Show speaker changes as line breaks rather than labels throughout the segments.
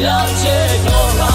Świat
się kocha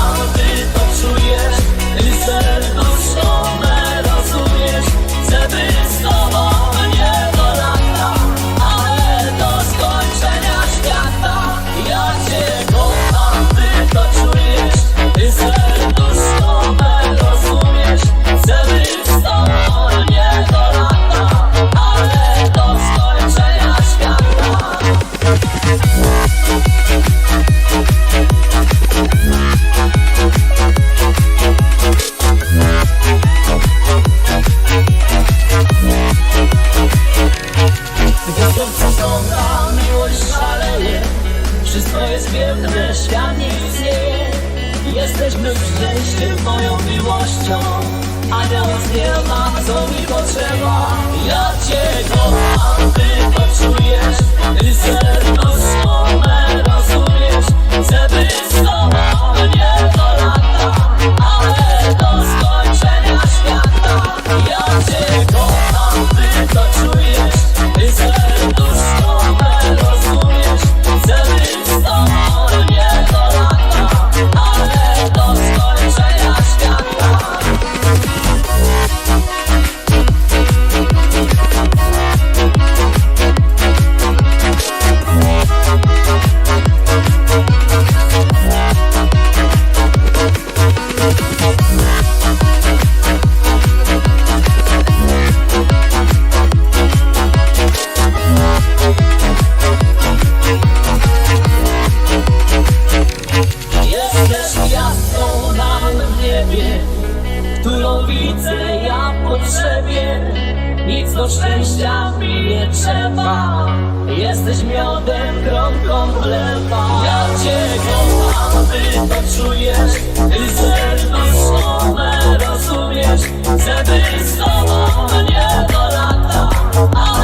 oh.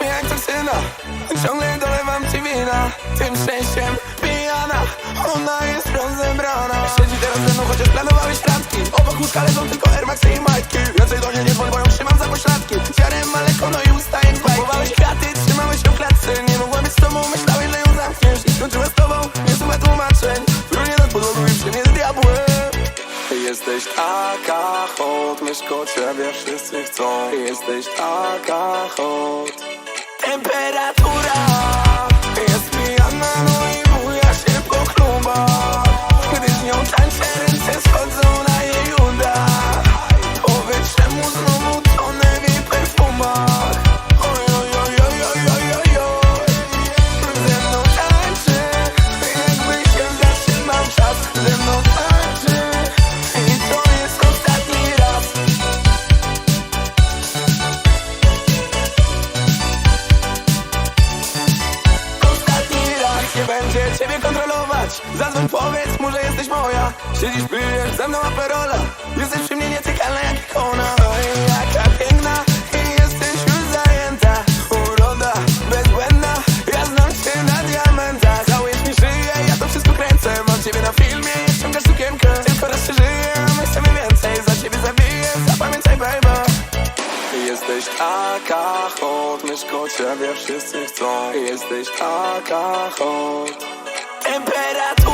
mnie jak dziewczyna Ciągle dolewam ci wina. Tym szczęściem pijana. Ona jest rozebrana. Siedzi teraz ze mną, chociaż planowałeś randki. Obok łóżka leżą tylko Air Maxy i majtki. Raczej do niej nie dzwoń, bo ją trzymam za pośladki. Ziarem, maleko, no i usta jak bajki. Kupowałeś kwiaty, trzymałeś się w klatce. Nie mogła być z tobą, myślałeś, że ją zamkniesz. I skończyła z tobą, nie słucha tłumaczeń Runie nad podłogą i przy mnie z diabłem. Jesteś taka hot, mieszko ciebie wszyscy chcą. Jesteś taka hot. masz Zadzwoń, powiedz mu,
że jesteś moja. Siedzisz, pijesz, ze mną aperola. Jesteś przy mnie nietykalna jak ona Oj, jaka piękna. I jesteś już zajęta. Uroda bezbłędna, ja znam cię na diamentach. diamenta. Całujesz mi szyję, ja to wszystko kręcę. Mam ciebie na filmie, ściągasz sukienkę Tylko raz się żyje, a my więcej. Za ciebie zabiję, zapamiętaj, baby Jesteś taka hot, myszko ciebie wszyscy chcą. Jesteś taka hot. Temperatura.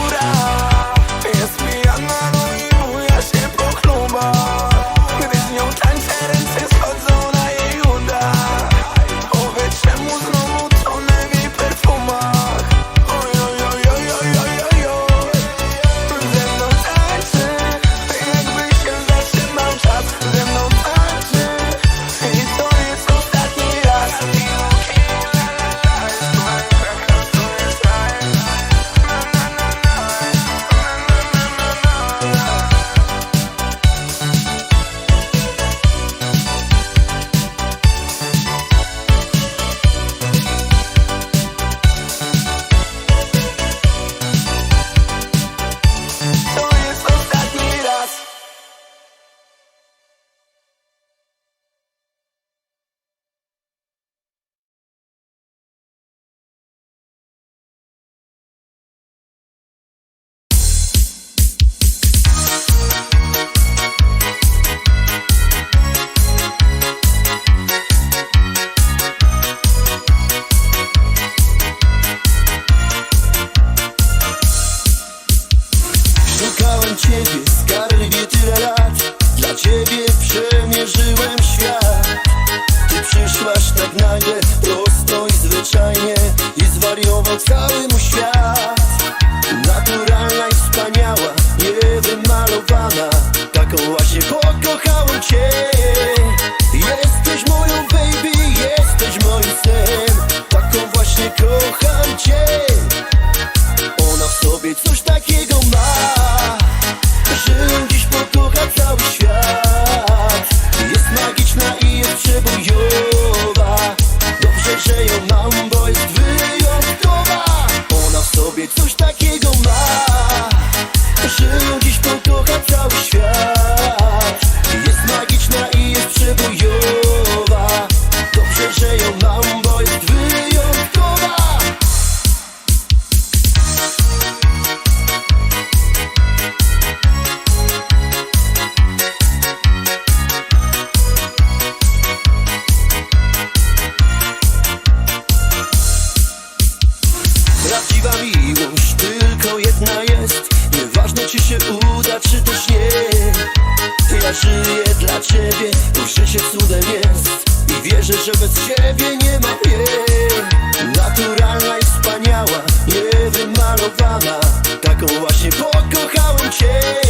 zdecydowana Taką właśnie pokochałem cię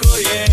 To